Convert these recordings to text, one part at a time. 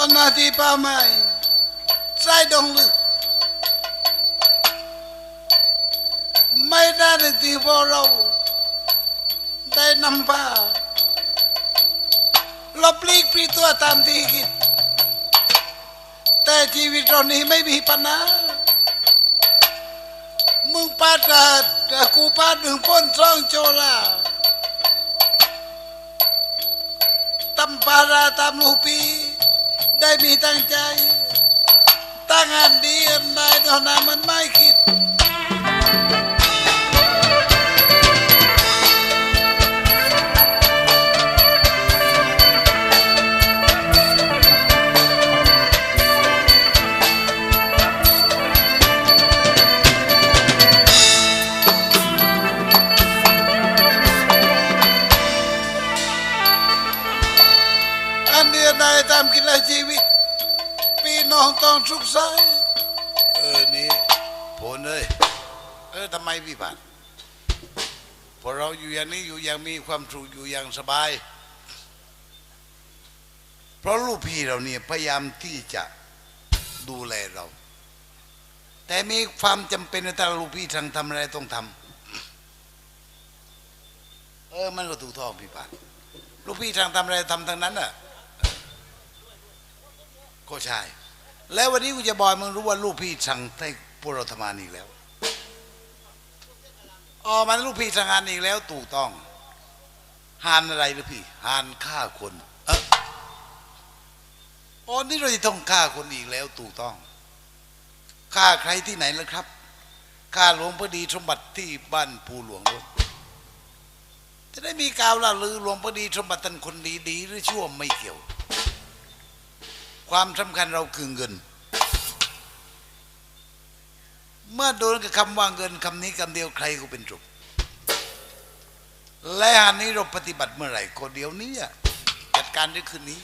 อนนาทีป่าไม้ใจดงลึกไม่ได้ในที่พวกเราได้นำพาหลบลีกปลีตัวตามที่คิด แต่ชีวิตเรานี้ไม่มีปัญหามึงปาดกับกับกูปาดหนึ่งพ้นสองโจราตำปาราตามลูปี มีตั้งใจ ตั้งอันดีอันใดตอนนั้นมั ความสุขอยู่อย่างสบาย เพราะลูกพี่เราเนี่ยพยายามที่จะดูแลเรา แต่มีความจำเป็นถ้าลูกพี่ทางทำอะไรต้องทำเออมันก็ถูกต้องพี่ปานลูกพี่ทางทำอะไรทำทางนั้นน่ะก็ใช่แล้ววันนี้กูจะบอกมึงรู้ว่าลูกพี่สั่งให้พวกเราทำงานอีกแล้ว อ๋อ มันลูกพี่สั่งงานอีกแล้วถูกต้อง หานอะไรลูกพี่หานฆ่าคนเอออ๋อนี่เราจะต้องฆ่าคนอีกแล้วถูกต้องฆ่าใครที่ไหนแล่ะครับฆ่าหลวงพอดีสมบัติที่บ้านภูหลวงด้วยจะได้มีกล่าวละลือหลวงพอดีสมบัติท่านคนดีดีหรือชั่วไม่เกี่ยว ความสำคัญเราคือเงิน เมื่อโดนกับคำว่าเงินคำนี้คำเดียวใครก็เป็นจุก และอันนี้เราปฏิบัติเมื่อไหร่ก็เดี๋ยวนี้อะจัดการด้วยคืนนี้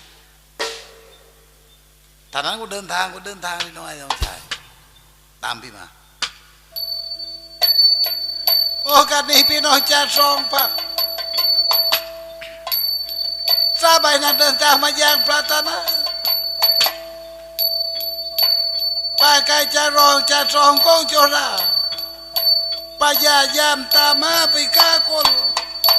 ถ้านั้นก็เดินทางก็เดินทางน้อยน้องชายตามพี่มา โอกาสนี้พี่น้องจะทรงพักทราบใบนั้นเดินทางมายังปรารถนาป้าไก่จะรองจะทรงกองโจราพยายามตามมาไปฆ่าคน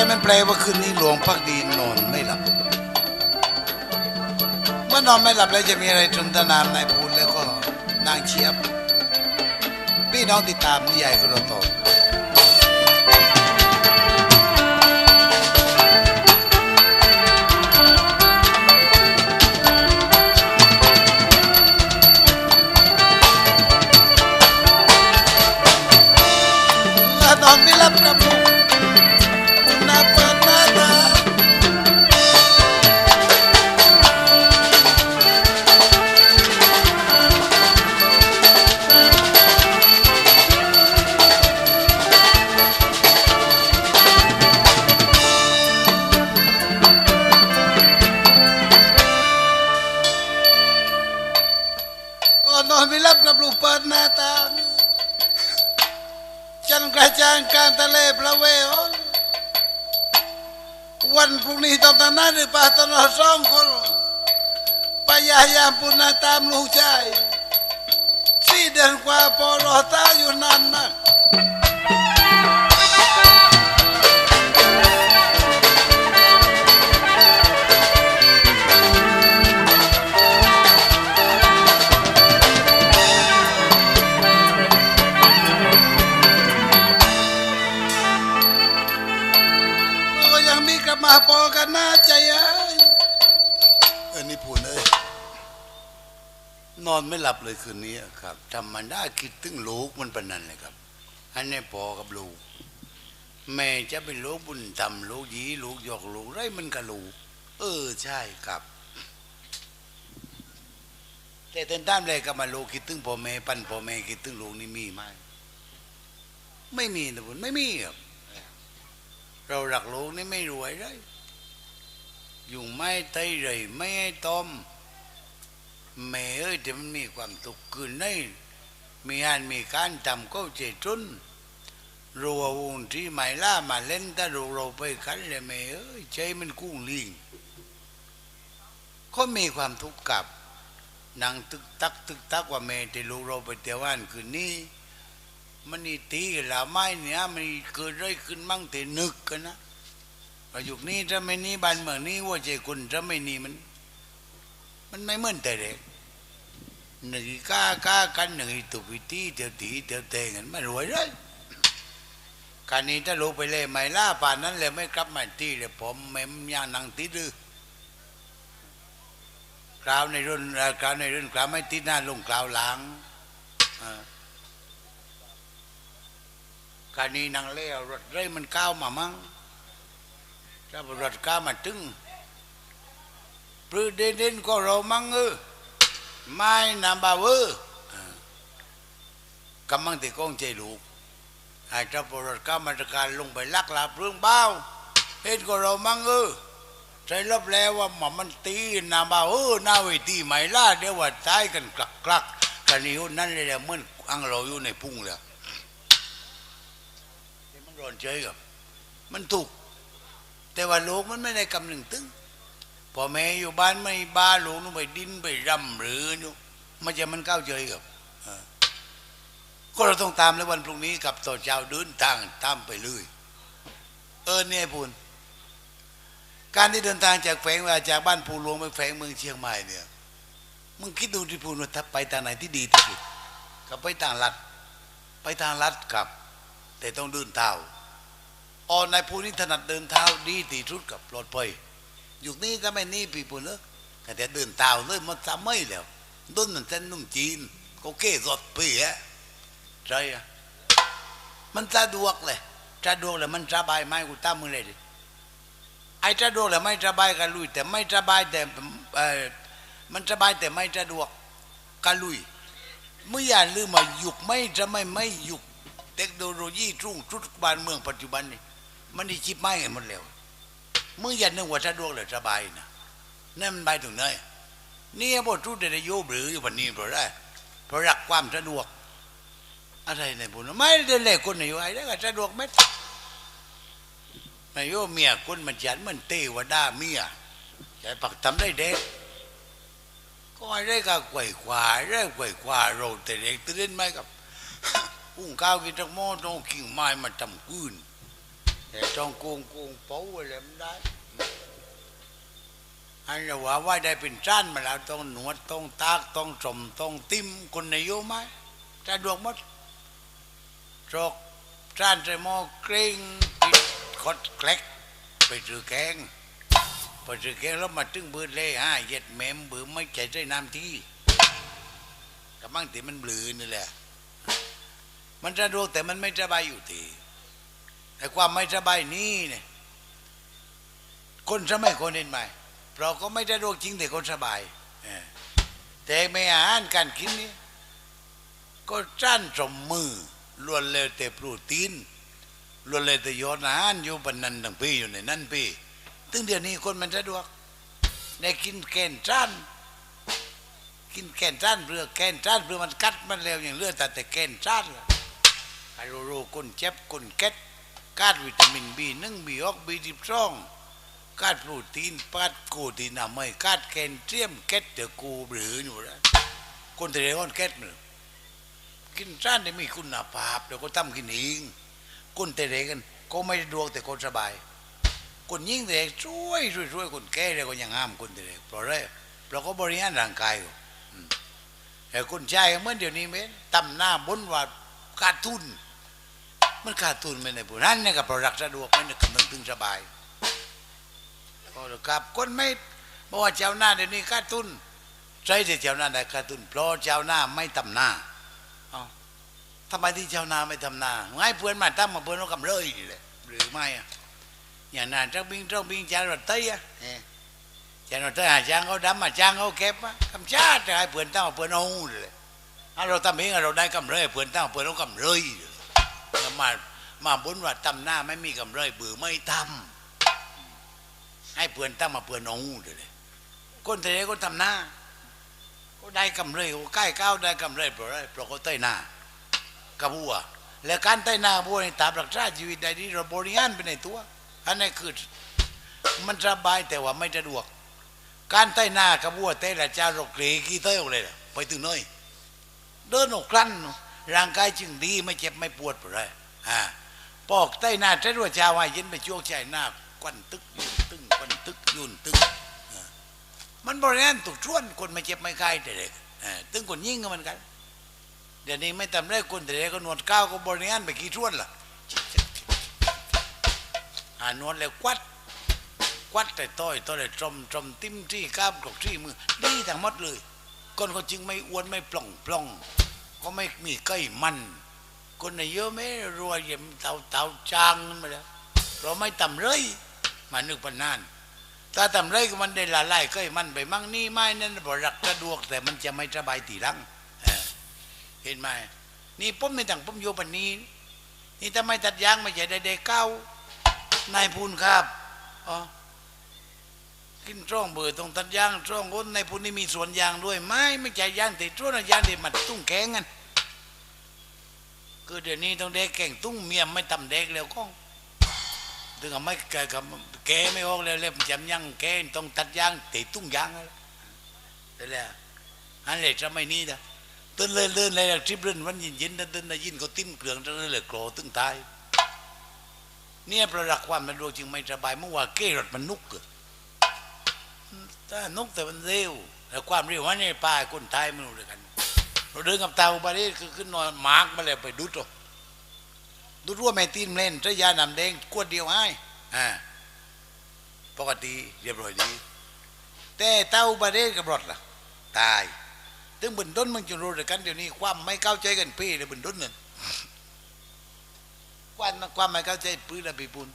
แต่มันแปลว่าคืนนี้หลวงพักดีนอนไม่หลับ เมื่อนอนไม่หลับแล้วจะมีอะไรจนตนามนายพูนแล้วก็นางเชียบ พี่น้องติดตามนิยายกระตอบ เลยคืนนี้ครับทำมันได้คิดถึงลูกมันเป็นนั่นเลยครับอันนี้พอกับลูก แม่จะเป็นลูกบุญธรรมลูกยีลูกหยอกลูกไรมันกับลูก เออใช่ครับ แต่เต้นตามเลยกับมาลูกคิดถึงพ่อแม่ปั้นพ่อแม่คิดถึงลูกนี่มีไหมไม่มีนะบุญไม่มีครับเราหลักลูกนี่ไม่รวยเลยอยู่ไม่ไตเลยไม่ให้ต้ม แม่เอ้ยแต่มันมีความตุกข์คืนในมีงานมีการทำก็เจจุนรัววงที่ไม่ล่ามาเล่นถ้าเราเราไปกันเลยแม่เอ้ยใจมันกุ้งลิงเขามีความทุกข์กับนางตึกตักตึกตักว่าแม่ที่ลูกเราไปเที่ยวานคืนนี้มันนี่ตีละไม้เนี่ยมันเกิดไรขึ้นมั่งแต่นึกกันนะประยุกนี้ถ้าไม่นี้บ้านเมืองนี้ว่าใจคุณถ้าไม่นี้มัน มันไม่เหมือนแต่เด็ก หนึ่งก้าก้ากันหนึ่งตุกวิธีเตียวตีเตียวเตงกันไม่รวยเลยการนี้ถ้าลงไปเลยไม่ล่าป่านนั้นเลยไม่กลับมาตีเลยผมไม่ยางนังติดดื้อกราวในรุ่นเอ่อกราวในรุ่นกราวไม่ติดหน้าลงกราวหลังการนี้นางเลี้ยวรถเร่มันก้าวมามั้งถ้าบรถก้ามาถึงปลื้เด่นเด่นก็เรามั่งเออ ไม่นำบาเวอร์กำมังติกองใจลูกไอ้เจ้าบรถก้ามาตรการลงไปลักลาเรื่องเบ้าเห็นก็เรามั่งเออใจรบแล้วว่าหมอมันตีนำบาเออนาเวทีไม่ล่าเดี๋ยวว่าตายกันกลักกลักกันอยู่นั่นเลยแหละเหมือนอังเราอยู่ในพุ่งเลยมันร้อนใจกับมันถูก แต่ว่าลูกมันไม่ได้กำหนึ่งตึง พอแม่อยู่บ้านไม่บ้าหลูนู่นไปดิ้นไปรำหรือนู่มันจะมันก้าวเจยกับก็เราต้องตามแล้ววันพรุ่งนี้กับต่อเจ้าเดินทางตามไปเลยเออเนี่ยพูนการที่เดินทางจากแฝงมาจากบ้านภูหลวงไปแฝงเมืองเชียงใหม่เนี่ยมึงคิดดูที่พูนว่าถ้าไปทางไหนที่ดีที่สุดก็ไปทางลัด ไปทางลัดกับ แต่ต้องเดินเท้าออนในภูนี้ถนัดเดินเท้าดีตีชุดกับปลอดภัย ยุคนี้ถ้าไม่นี่ปีปุ่นเนอะแต่เดินเท้าเลยมันจะไม่แล้วต้นนั่นเส้นนุ่มจีนก็เก้สดปีฮะใช่อะมันสะดวกเลยสะดวกเลยมันสบายไหมกูตามมึงเลยดิไอ้สะดวกเลยไม่สบายกันลุย แต่ไม่สบายแต่เออมันสบายแต่ไม่สะดวกกันลุยเมื่ออย่าลืมมายุคไม่จะไม่ไม่ยุคเทคโนโลยีรุ่งชุดบ้านเมืองปัจจุบันนี่มันได้ชิบไม่กันหมดแล้ว มึงอย่านึกว่าสะดวกเลยสบายนะนั่นมันไปถึงไหนนี่พอทุกเดโยบหรืออยู่วันนี้เพราะอะไรเพราะรักความสะดวก อะไรในบุญไม่ได้เลยคนไหนอยู่ไอ้ได้ก็สะดวกไหมนายโยเมียคนมันฉันมันเตวดาเมียใจปักทำได้เด็กก็ไอ้ได้ก็ไกวขวาได้ไกวขวาโรแต่เด็กตื่นไหมกับอุ้งข้าวกินจักหม้อต้องกิ่งไม้มาทำกืน แต่ต้องโกงโกงเป้าอะไรมันได้อันนี้ว่าว่าได้เป็นจ้านมาแล้วต้องหนวดต้องตากต้องสมต้องติ้มคนในโยมไหมจะดวงมดจกจ้านใส่หม้อเกรงติดคดแกลกไปซื้อแกงไปซื้อแกงแล้วมาตึงเบือเลยฮะเย็ดแมมเบือไม่ใจใจน้ำที่กำลังที่มันบลือนี่แหละ มันสะดวกแต่มันไม่สบายอยู่ที แต่ความไม่สบายนี้เนี่ยคนสมัยคนเห็นไหมเราก็ไม่สะดวกจริงแต่คนสบายเออแต่ไม่อาหารการกินนี่ก็จ้านสมมือล้วนเลยแต่โปรตีนล้วนเลยแต่ยอดอาหารอยู่บนนั้นทั้งปีอยู่ในนั้นปีถึงเดี๋ยวนี้คนมันสะดวกได้กินแกนจ้านกินแกนจ้านเรือแกนจ้านเรือมันกัดมันเร็วอย่างเลือดแต่แต่แกนจ้านล่ะไฮโรโรก้นเจ็บก้นเก็ด กาดวิตามินบีหนึ่งบีออกบีสิบสองกาดโปรตีนปาดโกตีนอะไม่กาดแคลเซียมเก็ดเดอกูหรืออยู่แล้วคนแต่เด็กคนเก็ดมันกินจ้านได้มีคุณภาพเดี๋ยวก็ตั้มกินเองคนแต่เด็กกันก็ไม่ได้ดวงแต่คนสบาย คนยิ่งแต่เด็กช่วยช่วยช่วยคนแก่เลยก็ยังห้ามคนแต่เด็กเพราะอะไรเราก็บริหารร่างกายอยู่แต่คนชายเหมื่อนเดี๋ยวนี้เม้นตำหน้าบนว่าขาดทุน มันขาดทุนไม่ได้ผลนั่นเนี่ยกับปรักสะดวกไม่ได้กำลังตึงสบายโอ้ครับคนไม่บอกว่าเจ้าหน้าเดี๋ยวนี้ขาดทุนใช่ที่เจ้าหน้าได้ขาดทุนเพราะเจ้าหน้าไม่ทำหน้าเอาทำไมที่เจ้าหน้าไม่ทำหน้าง่ายเพื่อนมาตั้งมาเพื่อนเรากำเลยนี่แหละหรือไม่อะอย่างนั้นเจ้าบิงเจ้าบิงจานรถเตยอะเอ้จานรถเตยหาจ้างเขาดำมาจ้างเขาเก็บอะคำชาติให้เพื่อนตั้งมาเพื่อนเอาเลยเราทำเองเราได้กำไรเพื่อนตั้งมาเพื่อนเรากำไรเลยแล้ว มามาบุญว่าทำหน้าไม่มีกำไรเบื่อไม่ทำให้เพื่อนตั้งมาเพื่อนเอาเลยคนไทยก็ทำหน้าก็ได้กำไรก็ใกล้ก้าวได้กำไรเพราะอะไรเพราะเขาใต้หน้ากระบัวแล้วการใต้หน้าบัวในตามรักษาชีวิตได้ที่เราบริหารไปในตัวอันนี้คือมันสบายแต่ว่าไม่สะดวก การใต้หน้ากระบัวเต้ละจ้าเราเกลีกี่เต้เลยไปถึงน้อยเดินออกครั้น ร่างกายจึงดีไม่เจ็บไม่ปวดเพราะอะไรอ่าปอกใต้หน้าใช้ด้วยชาวาเย็นไปช่วงใจหน้าควันตึกยุนตึงควันตึกยุนตึงมันบริหารตุกช่วนคนไม่เจ็บไม่ไข้แต่เด็กอ่าตึงคนยิ่งก็เหมันกัน เดี๋ยวนี้ไม่ทำได้คนแต่เด็กก็นวดก้าวก็บริหารไปกี่ช่วนล่ะหานวดแล้วควัดควัดแต่ต้อยต้อยแต่ตรมตรมติ้มที่ก้ามกรอกที่มือดีทั้งหมดเลยคนก็จึงไม่อ้วนไม่ปล่องปล่อง ก็ไม่มีใกล้มัน คนในเยอะไม่รวยเย่เตาเตาจางมาแล้วเราไม่ต่ำเลยมานึกปนนานถ้าต่ำเลยก็มันได้ละลายใกล้มันไปมั่งนี่ไม่นั่นบรักสะดวก แต่มันจะไม่สบายตีรังเห็นไหมนี่ผมในต่างผมโยปันนี้ นี่ทำไมตัดยางไม่ใช่ได้เด็กเก้านายพูนครับอ๋อ กินช่องเบื่อตรงตัดยางช่องคนในพวกนี้มีสวนยางด้วย ไม่ไม่ใช่ยางติดช่วงยางติดมันตุ้งแกงกันคือเดี๋ยวนี้ต้องเด็กแก่งตุ้งเมียไม่ทำเด็กแล้วก็ถึงกับไม่แกกับแกไม่ออกแล้วเล็บจำยังแกต้องตัดยางติดตุ้งยางแล้วแต่แล้วอันเลยจะไม่นี่นะตื่นเลยเลื่อนเลยทริปเลื่อนวันยินยินตื่นได้ยินก็ติ้มเกลืองจะเลยโกรธตึงตายเนี่ยประดักความมันดวงจึงไม่สบายเมื่อว่าเก้รถมันนุกเกิด ถ้านกแต่มันเร็วแต่ความเร็วว่านี่ป้าคนไทยไม่รู้ด้วยกัน เราเดินกับเตาอุบารีคือขึ้นนอนมาร์กมาเลยไปดูตัวดูรั่วแม่ตีนเล่นใช้ยานำแดงขวดเดียวให้อ่าปกติเรียบร้อยดี แต่เต้าบารีกับรถล่ะ ตายถึงบนต้นมันจะรู้ด้วยกันเดี๋ยวนี้ความไม่เข้าใจกันพี่เลยบนต้นนั่นความความไม่เข้าใจปืนและปีปุน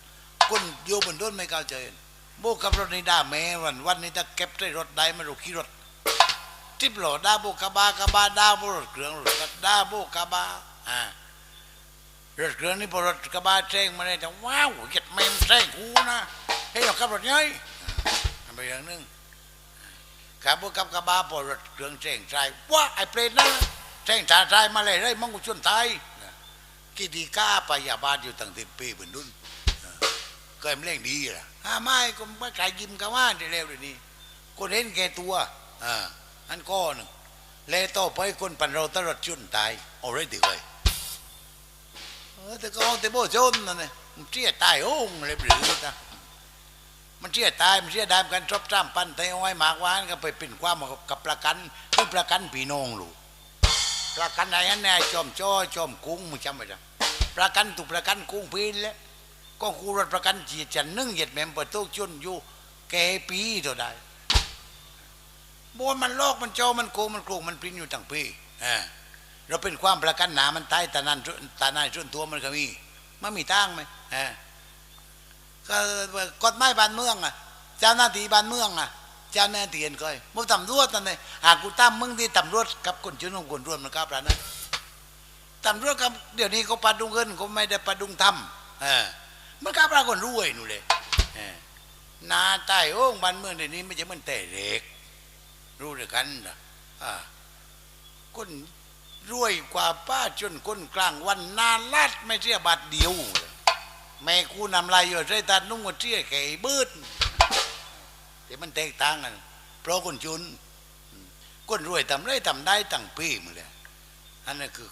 คนโยบนต้นไม่เข้าใจกัน โบกับรถในด่าแม่วันวันนี้ถ้าเก็บได้รถได้มาดูขี่รถทิปหลอด่าโบกะบากบาด่าโบรถเครื่องรถกะด่าโบกะบาอ่ารถเครื่องนี่พอรถกบาแซงมาเลยแต่ว้าวเหยียดแม่มแซงกูนะให้เราขับรถยัยไปอย่างหนึงขับโบกับกบาพอรถเครื่องแซงใจว้าไอ้เปรตนะแซงจ่าใจมาเลยเลยมังกุชวนไทยกี่ดีก้าไปยาบาลอยู่ตั้งสิบปีเหมือนดุนก็เอ็มเล่งดีล่ะ ห้าไม้ก็ไม่ใครยิ้มกันว่าได้เร็วเดี๋ยวนี้คนเห็นแก่ตัวอ่าอันก้อหนึ่งแล้วต่อไปคนปันเราตลอดจุนตายเอาไรติเลยเออแต่ก็เอาแต่โบจนนั่นเลยมันเชี่ยตายโอ้งเลยหรือจ้ะมันเชี่ยตายมันเชี่ยได้กันชอบจ้ำปันแต่เอาไว้หมากวานก็ไปเป็นความกับประกันเพื่อประกันพี่น้องลูกประกันไรนั่นแน่จอมจ้อจอมกุ้งมึงจำไว้จ้ะประกันถูกประกันกุ้งพีนแล้ว ก็กูรถประกันจีจันนึ่งเหยียดแม่มเปิดตู้จุนอยู่แกปีเท่าใดบนมันลอกมันโจอมันโกงมันโกงมันปริ้นอยู่ตั้งปีอ่าเราเป็นความประกันหนามันตายตานั้นตานายส่วนตัวมันก็มีมันมีตั้งไหมอ่าก็กฎหมายบ้านเมืองอะ เจ้าหน้าที่บ้านเมืองอะ เจ้าหน้าที่เห็นเคยมึงตำรวจนั่นเลยหากกูตั้มมึงที่ตำรวจกับคนจุนของคนร่วมมันครับร้านนั้นตำรวจกับเดี๋ยวนี้เขาปาดุงเงินเขาไม่ได้ปาดุงทำอ่า มันกล้าปลาคนรวยนู่นเลยนาใต้โอ้งบ้านเมืองเดี๋ยวนี้ไม่ใช่มันแต่เด็ก รู้ด้วยกันนะอ่าคนรวยกว่าป้าจนคนกลางวันนานลาดไม่เสียบาทเดียว แม่กูนำลายอยู่ใส่ตานุ่งก็เสียแก่บืดแต่มันแตกต่างกันเพราะคนจนคนรวยทำไรทำได้ตั้งปีมึงเลยอันนั้นคือ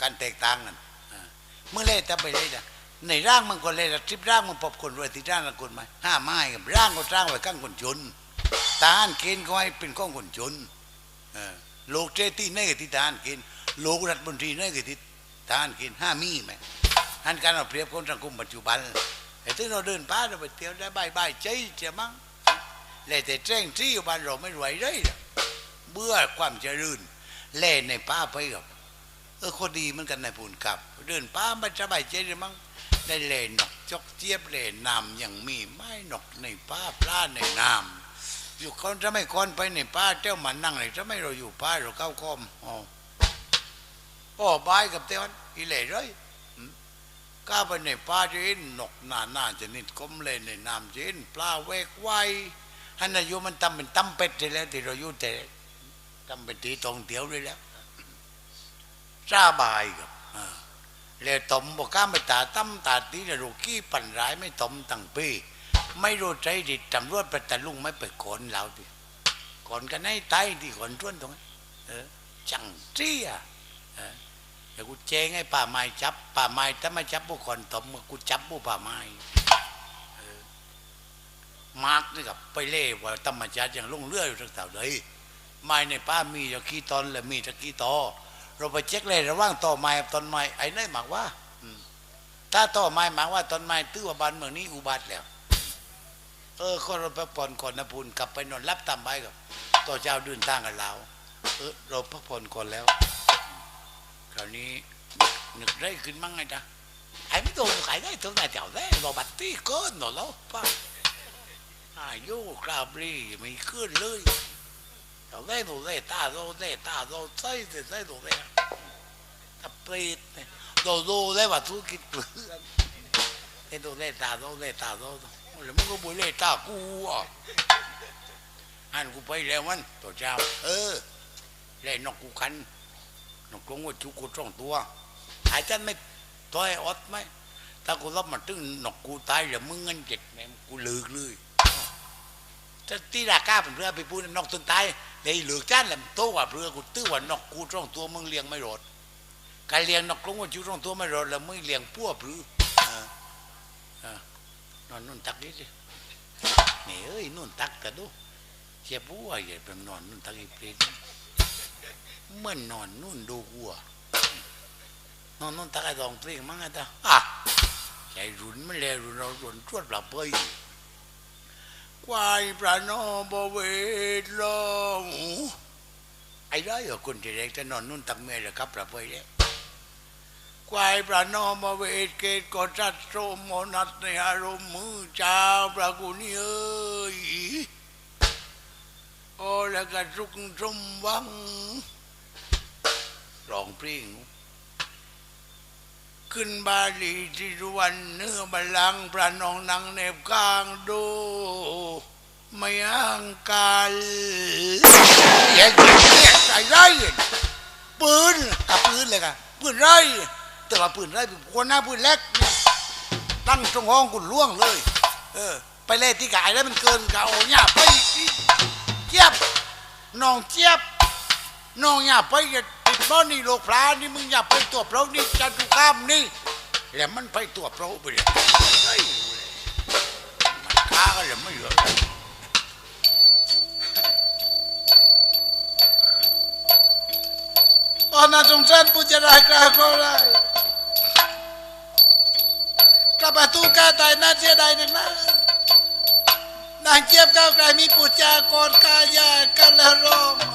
การแตกต่างกันเมื่อเล่ทำไปเลยนะ ในร่างมันก็เลยทริปร่างมันพบคนรวยที่ร่างกับคนไหมห้าไม้กับร่างก็ร่างไว้ข้างคนจนทหารเกณฑ์ก็ให้เป็นข้องคนจนโลกเจตีนี่กับที่ทหารเกณฑ์โลกรัฐมนตรีนี่กับที่ทหารเกณฑ์ห้ามีไหมอันการเอาเปรียบคนสังคมปัจจุบันไอ้ที่เราเดินป้าเราไปเที่ยวได้บายบายใจเจ้ามั้งเลยแต่แจ้งที่อยู่บ้านเราไม่ไหวเลยเบื่อความเจริญเล่ในป้าไปกับเออคนดีเหมือนกันในายพูนกับ เดินป้ามันสบายใจเลยมั้ง ได้เล่นนกจอกเจี๊ยบเล่นน้ำอย่างมีไม่นกในป้าปลาในน้ำอยู่คนจะไม่คนไปในป้าเจ้ามันนั่งเลยจะไม่เราอยู่ป้าเราเข้าคอมอ๋อพ่อบายกับเต้วันอีเล่เลยก้าไปในป้าจะเห็นนกหน้าหน้าจะนิดก้มเล่นในน้ำจะเห็นปลาเวกไว้ฮันนายุมันทำเป็นตั้มเป็ดเลยแล้วที่เราอยู่แต่ทำเป็นตีตรงเตียวเลยแล้วสบายครับอ่า เลยตมบอกก้ามไปตาตั้มตาตีเลยรูกี้ปั่นร้ายไม่ตมตั้งปีไม่รู้ใจดิตำรวจไปตะลุงไม่ไปขนเราดิขนกันให้ตายที่ขนท้วนตรงนั้เออจังเจี้ยเออเดี๋ยวกูเจงให้ป่าไม้จับ ป่าไม้ถ้าไม่จับผู้คนตมกูจับผู้ป่าไม้เออมาร์กนี่กับไปเล่ว่าธรรมชาติอย่างลงเรืออยู่ทั้งแถวเลยไม้ในป้ามีตะกี้ตอนและมีตะกี้ตอ เราไปเช็คเลยระว่างต่อไม้ต้นไม้ไอ้นั่หมายว่าถ้าต่อไม้หมายว่าต้นไม้ตื้อว่าบ้านเมืองนี้อุบัติแล้ว เออคนเราไปผ่อนก่อนนะพูนกลับไปนอนรับตามใบกับต่อเจ้าเดินทางกับเราเออเราพักผ่อนก่อนแล้ว คราวนี้นึกได้ขึ้นมั้งไงจ๊ะไอ้ไม่ตัวขายได้ตัวไหนเจ้าได้เราบัตรตีเกินหนอแล้วป้าอายุกราบรีไม่ขึ้นเลย เจ้าได้หนูได้ตาโดได้ตาโดใส่ได้ใส่หนูได้ถ้าเปรตเนี่ยโดโดได้ว่าธุรกิจเปลือนไอ้โดได้ตาโดได้ตาโดแล้วมึงก็บุเล่ตากูอะอันกูไปแล้วมันตัวเจ้า เออเล่นนกกูคันนกกรงว่าจุกกูจ้องตัวหายใจไม่ตัวไอ้อดไหมถ้ากูรับมาตึงนกกูตายแล้วมึงเงินเจ็ดแม่กูลืกเลย ถ้าตีราคาเป็นเรือไปพูดนกตึงตายเดี๋ยเหลือจ้านแหลมโตกว่าเรือกูตื้อว่านกกูจ้องตัวมึงเลี้ยงไม่รอดการเลี้ยงนกกรงว่าจุกจ้องตัวไม่รอดแล้วมึงเลี้ยงพวกหรืออนอนนุ่นตักนิดดินี่เอ้ยนุ่นตักกันดูเชียบัวอย่าเป็นนอนนุ่นตักอีเปรตเมื่อนนอนนู่นดูวัวนอนนู่นตะไคร้ทองเปรี้ยงมั้งไงตาอะใจรุนไม่เลยรุนเรารุนตรวจปลับไป ควายปลาโนบเวทลงไอ้ได้เหรอคนที่เด็กจะนอนนู่นตักเมียเลยครับปลับไปเลยควายปลาโนบเวทเกตกอจัดโสมโมนัสในอารมณ์มือเจ้าปลากุนี่เอ้ยโอ้แล้วก็รุกสมวังรองเพลง ขึ้นบาลีที่สุวรรณเนื้อบัลลังพระนองนางเนบกลางดูไม่ห่างกันอย่าเรียกใจไรปืนกับปืนเลยกันปืนไรแต่ว่าปืนไรคนหน้าปืนเล็ก ตั้งตรงห้องกุนล่วงเลย เออ ไปเล่ที่กายแล้วมันเกินเก่าเนี่ยไปเจี๊ยบน้องเจี๊ยบน้องอย่าไป อย่าติดบ้านนี่โลกพลานี่มึงอย่าไปตัวเปล่านี่จันทุกามนี่แล้วมันไปตัวเปล่าไปเลยมันฆ่ากันเลยไม่เหลือตอนนั้นสงสารผู้จะได้กล้าก็ได้กระบะตู้กาตายน่าเสียดายนักนะนางเจี๊ยบก้าวไกลมีปุจจากรกายากันละรอง